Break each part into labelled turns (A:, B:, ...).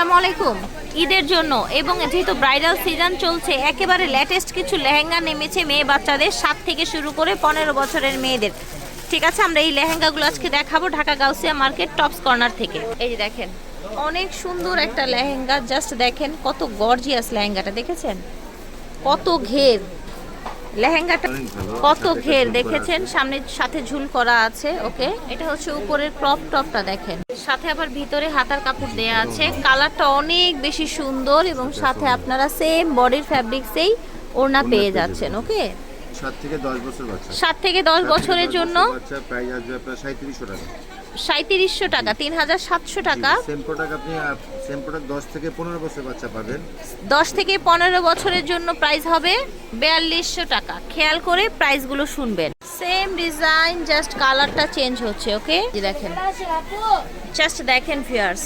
A: আসসালামু আলাইকুম। ঈদের জন্য এবং যেহেতু ব্রাইডাল সিজন চলছে, একেবারে লেটেস্ট কিছু লেহেঙ্গা নেমেছে মেয়ে বাচ্চাদের, সাত থেকে শুরু করে পনেরো বছরের মেয়েদের। ঠিক আছে, আমরা এই লেহেঙ্গাগুলো আজকে দেখাবো Dhaka Gausia market Tops Corner থেকে। এই যে দেখেন, অনেক সুন্দর একটা লেহেঙ্গা জাস্ট দেখেন কত গর্জিয়াস লেহেঙ্গাটা, দেখেছেন? কত ঘের। লেহেঙ্গাটা কত ঘের দেখেছেন? সামনে সাথে ঝুল করা আছে ওকে? এটা হচ্ছে উপরের ক্রপ টপটা দেখেন। সাথে আবার ভিতরে হাতার কাপড় দেয়া আছে। কালারটা অনেক বেশি সুন্দর এবং সাথে আপনারা সেম বডির ফ্যাব্রিক্সেই ওড়না পেয়ে যাচ্ছেন ওকে?
B: সাত থেকে দশ বছর
A: সাত থেকে দশ বছরের জন্য
B: প্রাইস আসবে আপনার সাঁত্রিশশো টাকা।
A: সাঁত্রিশশো টাকা তিন হাজার সাতশো টাকা।
B: সেম প্রোডাক্ট আপনি সেম প্রোডাক্ট দশ থেকে পনেরো বছর বাচ্চা পাবেন।
A: দশ থেকে পনেরো বছরের জন্য প্রাইস হবে বিয়াল্লিশশো টাকা। খেয়াল করে প্রাইসগুলো শুনবেন। সেম ডিজাইন জাস্ট কালারটা চেঞ্জ হচ্ছে ওকে দেখেন। জাস্ট দেখেন ফিয়ার্স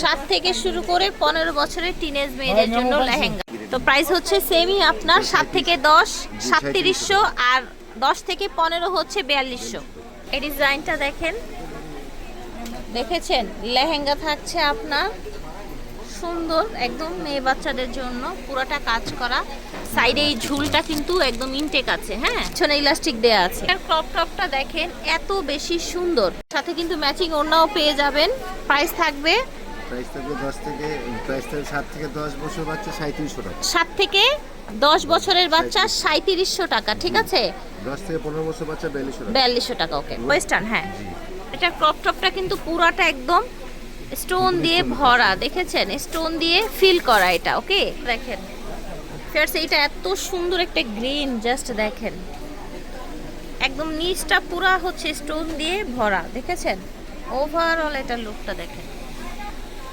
A: সাত থেকে শুরু করে পনেরো বছরের টিনেজ মেয়েদের জন্য লেহেঙ্গা। তো প্রাইস হচ্ছে সেমই আপনার সাত থেকে দশ সাতত্রিশশো আর দশ থেকে পনেরো হচ্ছে বিয়াল্লিশশো। এই ডিজাইনটা দেখেন। দেখেছেন? লেহেঙ্গা থাকছে আপনার সুন্দর একদম মেয়ে বাচ্চাদের জন্য পুরোটা কাজ করা। সাইডে এই ঝুলটা কিন্তু একদম ইনটেক আছে হ্যাঁ? পিছনে ইলাস্টিক দেয়া আছে। আর ক্রপ টপটা দেখেন এত বেশি সুন্দর। সাথে কিন্তু ম্যাচিং ওড়নাও পেয়ে যাবেন। প্রাইস থাকবে?
B: প্রাইস থাকবে দশ থেকে প্রাইস থাকবে সাত থেকে দশ বছর বাচ্চা সাঁত্রিশশো টাকা।
A: সাত থেকে দশ বছরের বাচ্চা সাঁত্রিশশো টাকা ঠিক আছে?
B: দশ থেকে পনেরো বছর বাচ্চা বিয়াল্লিশশো টাকা।
A: বিয়াল্লিশশো টাকা ওকে ওয়েস্টার্ন হ্যাঁ। এটা ক্রপ টপটা কিন্তু পুরাটা একদম স্টোন দিয়ে ভরা দেখেছেন? স্টোন দিয়ে ফিল করা এটা ওকে দেখেন। ফেয়ার্স এইটা এত সুন্দর একটা গ্রিন জাস্ট দেখেন। একদম নিচটা পুরা হচ্ছে স্টোন দিয়ে ভরা দেখেছেন? ওভারঅল এটা লুকটা দেখেন।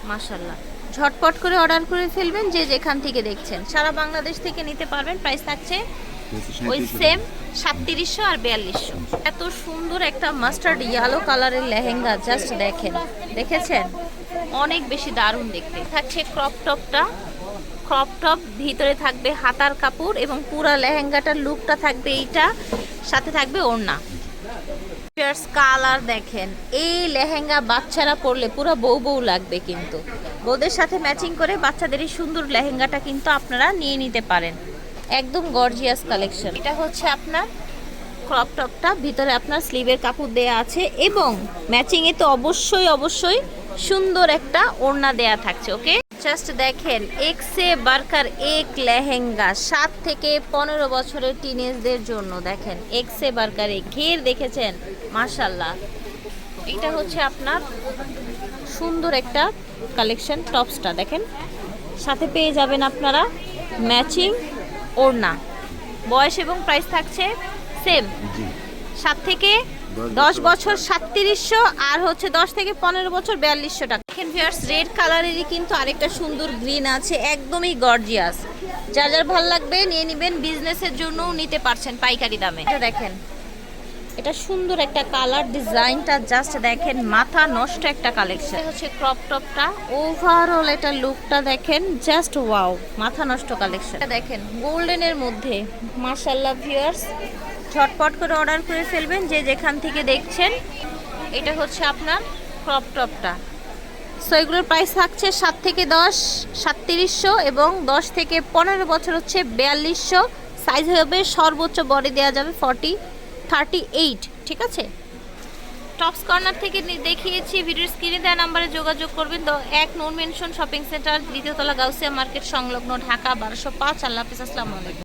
A: মাশাল্লাহ ঝটপট করে অর্ডার করে ফেলবেন যে যেখান থেকে দেখছেন। সারা বাংলাদেশ থেকে নিতে পারবেন প্রাইস থাকছে ওই সেম সাতত্রিশশো আর বিয়াল্লিশশো। এত সুন্দর একটা মাস্টার্ড ইয়েলো কালারের লেহেঙ্গা জাস্ট দেখেন দেখেছেন? অনেক বেশি দারুণ দেখতে। থাকছে ক্রপ টপটা ক্রপ টপ ভিতরে থাকবে হাতার কাপড় এবং পুরো লেহেঙ্গাটার লুকটা থাকবে এইটা সাথে থাকবে ওড়না। কালার দেখেন। এই লেহেঙ্গা বাচ্চারা পরলে পুরো বউ বউ লাগবে কিন্তু। বউদের সাথে ম্যাচিং করে বাচ্চাদের এই সুন্দর লেহেঙ্গাটা কিন্তু আপনারা নিয়ে নিতে পারেন। একদম গর্জিয়াস কালেকশন এটা হচ্ছে আপনার ক্রপ টপটা ভিতরে আপনার স্লিভের কাপড় দেয়া আছে এবং ম্যাচিং এ তো অবশ্যই অবশ্যই সুন্দর একটা ওড়না দেয়া থাকছে ওকে জাস্ট দেখেন এক্সে বার্কার এক লেহেঙ্গা, সাত থেকে পনেরো বছরের টিনেজদের জন্য। দেখেন এক্সে বার্কার এক। ঘের দেখেছেন? মাশাল্লাহ এটা হচ্ছে আপনার সুন্দর একটা কালেকশন টপসটা দেখেন, সাথে পেয়ে যাবেন আপনারা ম্যাচিং ওড়না। বয়স এবং প্রাইস থাকছে সেম সাত থেকে
B: দশ বছর।
A: সাতত্রিশশো আর হচ্ছে দশ থেকে পনেরো বছর বিয়াল্লিশশো টাকা। দেখেন ভিয়ার্স রেড কালারেরই কিন্তু আরেকটা সুন্দর গ্রিন আছে একদমই গর্জিয়াস যার যার ভালো লাগবে নিয়ে নেবেন বিজনেসের জন্যও নিতে পারছেন পাইকারি দামে। এটা দেখেন এটা সুন্দর একটা কালার ডিজাইনটা জাস্ট দেখেন মাথা নষ্ট একটা কালেকশন হচ্ছে ক্রপ টপটা ওভারঅল এটা লুকটা দেখেন জাস্ট ওয়াও মাথা নষ্ট কালেকশন দেখেন গোল্ডেনের মধ্যে। মার্শাল্লাহ ভিউয়ার্স ঝটপট করে অর্ডার করে ফেলবেন যে যেখান থেকে দেখছেন। এটা হচ্ছে আপনার ক্রপ টপটা সো এগুলোর প্রাইস থাকছে সাত থেকে দশ সাতত্রিশশো এবং দশ থেকে পনেরো বছর হচ্ছে বিয়াল্লিশশো। সাইজ হবে সর্বোচ্চ বডি দেওয়া যাবে ফর্টি থার্টি এইট, ঠিক আছে? টপস কর্নার থেকে দেখিয়েছি ভিডিওর স্ক্রিনে দেওয়া নাম্বারে যোগাযোগ করবেন। তো এক নোন মেনশন শপিং সেন্টার দ্বিতীয়তলা গাউসিয়া মার্কেট সংলগ্ন ঢাকা, বারোশো পাঁচ। আল্লাহ হাফিজ, আসসালামু আলাইকুম।